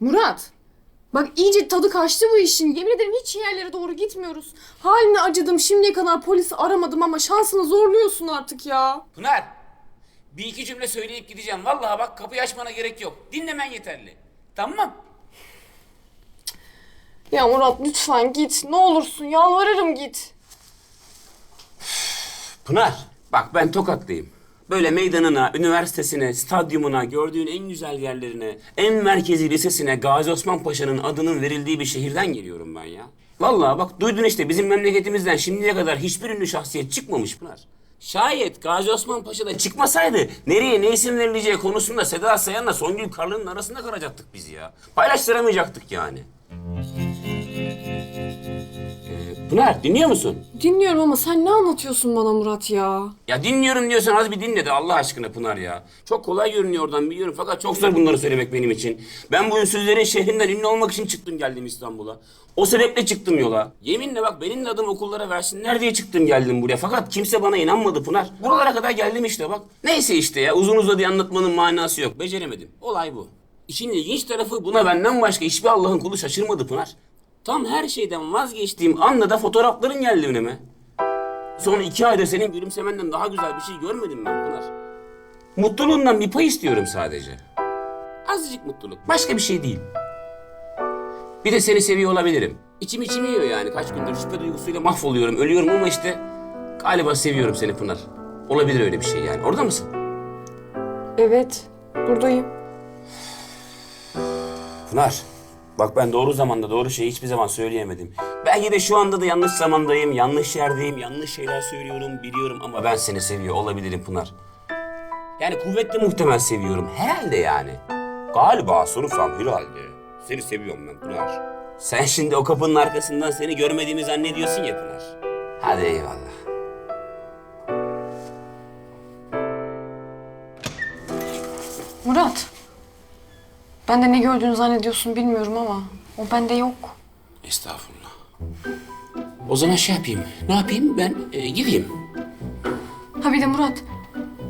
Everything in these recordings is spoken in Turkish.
Murat. Bak iyice tadı kaçtı bu işin. Yemin ederim hiç yerlere doğru gitmiyoruz. Haline acıdım. Şimdiye kadar polisi aramadım ama şansını zorluyorsun artık ya. Pınar, bir iki cümle söyleyip gideceğim. Vallahi bak kapıyı açmana gerek yok. Dinlemen yeterli. Tamam Ya Murat lütfen git. Ne olursun yalvarırım git. Pınar. Bak ben Tokatlıyım. Böyle meydanına, üniversitesine, stadyumuna, gördüğün en güzel yerlerine, en merkezi lisesine Gazi Osman Paşa'nın adının verildiği bir şehirden geliyorum ben ya. Vallahi bak duydun işte bizim memleketimizden şimdiye kadar hiçbir ünlü şahsiyet çıkmamış Pınar. Şayet Gazi Osman Paşa'da çıkmasaydı nereye ne isim verileceği konusunda Seda Sayan'la Songül Karlı'nın arasında kalacaktık biz ya. Paylaştıramayacaktık yani. Pınar dinliyor musun? Dinliyorum ama sen ne anlatıyorsun bana Murat ya? Ya dinliyorum diyorsan az bir dinle de Allah aşkına Pınar ya. Çok kolay görünüyor oradan biliyorum fakat çok zor bunları söylemek benim için. Ben bu ünsüzlerin şehrinden ünlü olmak için çıktım geldim İstanbul'a. O sebeple çıktım yola. Yeminle bak benim de adım okullara versinler diye çıktım geldim buraya. Fakat kimse bana inanmadı Pınar. Buralara kadar geldim işte bak. Neyse işte ya uzun uzadıya anlatmanın manası yok. Beceremedim. Olay bu. İşin ilginç tarafı buna benden başka hiçbir Allah'ın kulu şaşırmadı Pınar. Tam her şeyden vazgeçtiğim anda da fotoğrafların geldi önüme. Son iki ayda senin gülümsemenden daha güzel bir şey görmedim ben Pınar. Mutluluğundan bir pay istiyorum sadece. Azıcık mutluluk. Başka bir şey değil. Bir de seni seviyor olabilirim. İçim içim yiyor yani. Kaç gündür şüphe duygusuyla mahvoluyorum. Ölüyorum ama işte galiba seviyorum seni Pınar. Olabilir öyle bir şey yani. Orada mısın? Evet. Buradayım. Pınar. Bak ben doğru zamanda doğru şeyi hiçbir zaman söyleyemedim. Belki de şu anda da yanlış zamandayım, yanlış yerdeyim, yanlış şeyler söylüyorum, biliyorum ama ben seni seviyor olabilirim Pınar. Yani kuvvetli muhtemel seviyorum. Herhalde yani. Galiba sorursam herhalde. Seni seviyorum ben Pınar. Sen şimdi o kapının arkasından seni görmediğimi zannediyorsun ya Pınar. Hadi eyvallah. Murat. Ben de ne gördüğünü zannediyorsun bilmiyorum ama o bende yok. Estağfurullah. O zaman şey yapayım. Ne yapayım? Ben e, gideyim. Ha bir de Murat.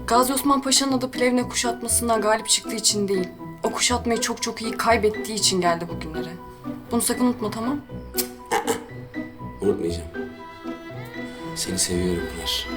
Gazi Osman Paşa'nın adı Plevne kuşatmasından galip çıktığı için değil. O kuşatmayı çok çok iyi kaybettiği için geldi bugünlere. Bunu sakın unutma tamam? Unutmayacağım. Seni seviyorum Pınar.